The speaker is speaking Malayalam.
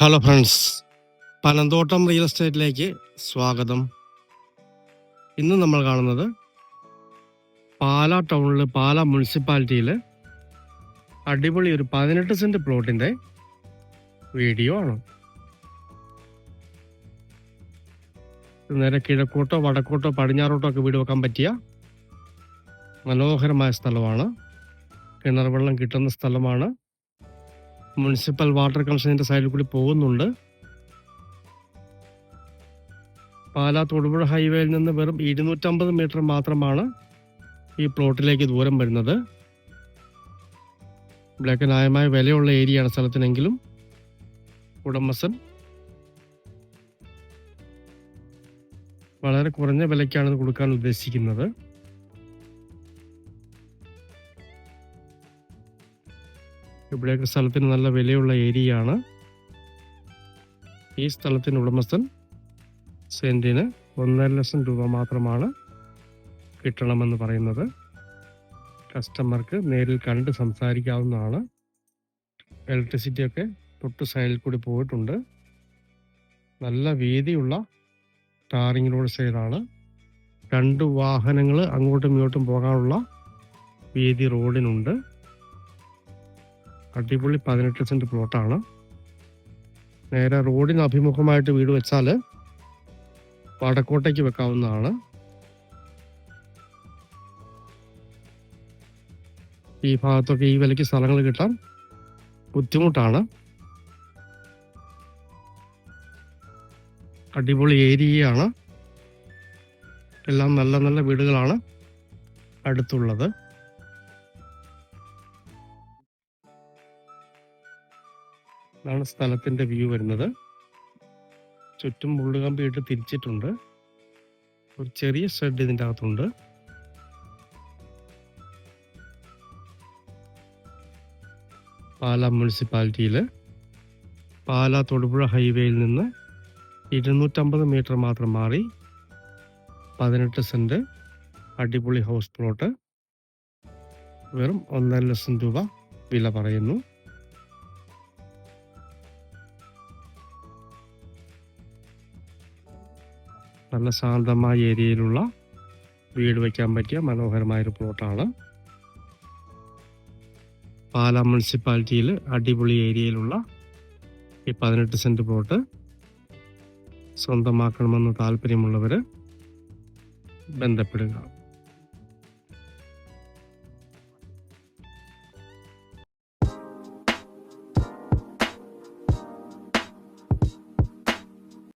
ഹലോ ഫ്രണ്ട്സ് പനന്തോട്ടം റിയൽ എസ്റ്റേറ്റിലേക്ക് സ്വാഗതം. ഇന്ന് നമ്മൾ കാണുന്നത് പാല ടൗണിൽ പാല മുനിസിപ്പാലിറ്റിയിൽ അടിപൊളി ഒരു പതിനെട്ട് സെന്റ് പ്ലോട്ടിന്റെ വീഡിയോ ആണ്. നേരെ കിഴക്കോട്ടോ വടക്കോട്ടോ പടിഞ്ഞാറോട്ടോ ഒക്കെ വീട് വെക്കാൻ പറ്റിയ മനോഹരമായ സ്ഥലമാണ്. കിണർ വെള്ളം കിട്ടുന്ന സ്ഥലമാണ്. മുനിസിപ്പൽ വാട്ടർ കമ്മീഷന്റെ സൈഡിൽ കൂടി പോകുന്നുണ്ട്. പാലാ തൊടുപുഴ ഹൈവേയിൽ നിന്ന് വെറും ഇരുന്നൂറ്റമ്പത് മീറ്റർ മാത്രമാണ് ഈ പ്ലോട്ടിലേക്ക് ദൂരം വരുന്നത്. ഇവിടെയൊക്കെ ന്യായമായ വിലയുള്ള ഏരിയയാണ് സ്ഥലത്തിനെങ്കിലും. ഉടമസ്ഥൻ വളരെ കുറഞ്ഞ വിലയ്ക്കാണ് കൊടുക്കാൻ ഉദ്ദേശിക്കുന്നത്. ഇവിടെയൊക്കെ സ്ഥലത്തിന് നല്ല വിലയുള്ള ഏരിയയാണ്. ഈ സ്ഥലത്തിന് ഉടമസ്ഥൻ സെന്റിന് ഒന്നര ലക്ഷം രൂപ മാത്രമാണ് കിട്ടണമെന്ന് പറയുന്നത്. കസ്റ്റമർക്ക് നേരിൽ കണ്ട് സംസാരിക്കാവുന്നതാണ്. ഇലക്ട്രിസിറ്റി ഒക്കെ തൊട്ട് സൈഡിൽ കൂടി പോയിട്ടുണ്ട്. നല്ല വീതിയുള്ള ടാറിംഗ് റോഡ് സൈഡാണ്. രണ്ട് വാഹനങ്ങൾ അങ്ങോട്ടും ഇങ്ങോട്ടും പോകാനുള്ള വീതി റോഡിനുണ്ട്. അടിപൊളി പതിനെട്ട് സെന്റ് പ്ലോട്ടാണ്. നേരെ റോഡിന് അഭിമുഖമായിട്ട് വീട് വെച്ചാൽ വടക്കോട്ടേക്ക് വെക്കാവുന്നതാണ്. ഈ ഭാഗത്തൊക്കെ ഈ വിലയ്ക്ക് സ്ഥലങ്ങൾ കിട്ടാൻ ബുദ്ധിമുട്ടാണ്. അടിപൊളി ഏരിയയാണ്. എല്ലാം നല്ല നല്ല വീടുകളാണ് അടുത്തുള്ളത്. ഇതാണ് സ്ഥലത്തിന്റെ വ്യൂ വരുന്നത്. ചുറ്റും മുള്ളുകമ്പിയിട്ട് തിരിച്ചിട്ടുണ്ട്. ഒരു ചെറിയ ഷെഡ് ഇതിന്റെ അകത്തുണ്ട്. പാല മുനിസിപ്പാലിറ്റിയിൽ പാല തൊടുപുഴ ഹൈവേയിൽ നിന്ന് ഇരുന്നൂറ്റമ്പത് മീറ്റർ മാത്രം മാറി പതിനെട്ട് സെന്റ് അടിപൊളി ഹൗസ് പ്ലോട്ട് വെറും ഒന്നര ലക്ഷം രൂപ വില പറയുന്നു. നല്ല ശാന്തമായ ഏരിയയിലുള്ള വീട് വയ്ക്കാൻ പറ്റിയ മനോഹരമായൊരു പ്ലോട്ടാണ്. പാലാ മുനിസിപ്പാലിറ്റിയിൽ അടിപൊളി ഏരിയയിലുള്ള ഈ പതിനെട്ട് സെന്റ് പ്ലോട്ട് സ്വന്തമാക്കണമെന്ന് താല്പര്യമുള്ളവർ ബന്ധപ്പെടുക.